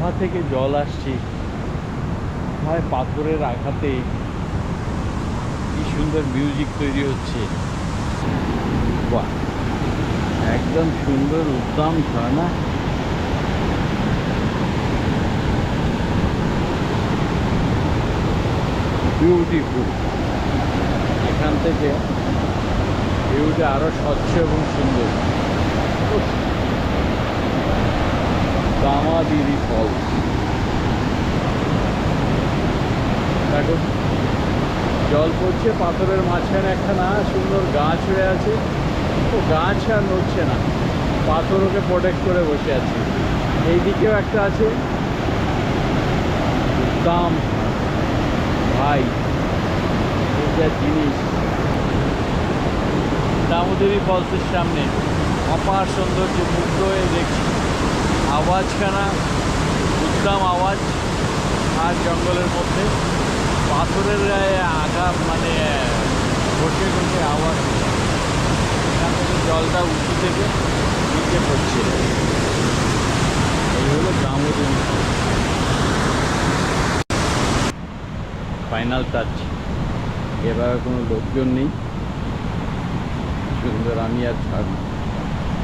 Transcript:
কোথা থেকে জল আসছে। হয় পাথরের আঘাতে কি সুন্দর মিউজিক তৈরি হচ্ছে। বাহ, একদম সুন্দর উদ্যম ঝর্ণা। বিউটিফুল এখান থেকে ভিউটা আরও স্বচ্ছ এবং সুন্দর। কামাদিরি ফলস দেখো, জল পড়ছে, পাথরের মাঝখানে একখানা সুন্দর গাছ হয়ে আছে। ও, গাছ আর নড়ছে না। পাথর ওকে প্রোটেক্ট করে বসে আছে। এইদিকেও একটা আছে। দাম, ভাই যা জিনিস। দামোদরি ফলসের সামনে। অপার সৌন্দর্য মুগ্ধ হয়ে দেখছি। আওয়াজখানা উদ্দাম আওয়াজ, আর জঙ্গলের মধ্যে। পাথরের আঘাত মানে ঘষে ঘষে আওয়াজ। এখান থেকে জলটা উঁচু থেকে নিচে পড়ছে। এই হলো দামোদরি ফাইনাল টাচ এভাবে কোনো লোকজন নেই। সুন্দর আমি আর ছাড়